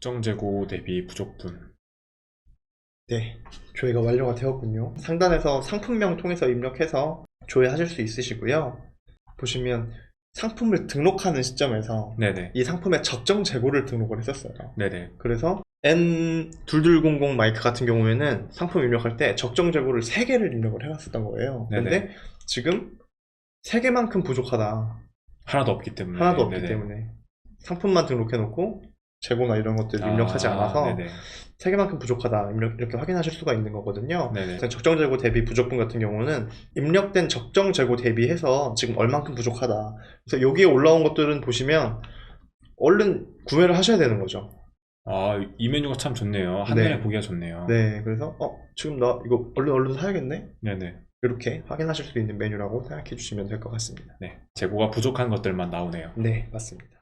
적정 재고 대비 부족분. 네, 조회가 완료가 되었군요. 상단에서 상품명 통해서 입력해서 조회하실 수 있으시고요. 보시면 상품을 등록하는 시점에서 네네. 이 상품의 적정 재고를 등록을 했었어요. 네네. 그래서 N2200 마이크 같은 경우에는 상품 입력할 때 적정 재고를 3개를 입력을 해놨었던 거예요. 네네. 근데 지금 3개만큼 부족하다. 하나도 없기 때문에. 하나도 없기 네네. 때문에 상품만 등록해놓고 재고나 이런 것들 입력하지 아, 않아서 네네. 3개만큼 부족하다 입력- 이렇게 확인하실 수가 있는 거거든요. 적정 재고 대비 부족분 같은 경우는 입력된 적정 재고 대비해서 지금 얼만큼 부족하다. 그래서 여기에 올라온 것들은 보시면 얼른 구매를 하셔야 되는 거죠. 아, 이 메뉴가 참 좋네요. 한눈에 네. 보기가 좋네요. 네, 그래서 어 지금 나 이거 얼른 얼른 사야겠네. 네네. 이렇게 확인하실 수 있는 메뉴라고 생각해 주시면 될 것 같습니다. 네. 재고가 부족한 것들만 나오네요. 네, 맞습니다.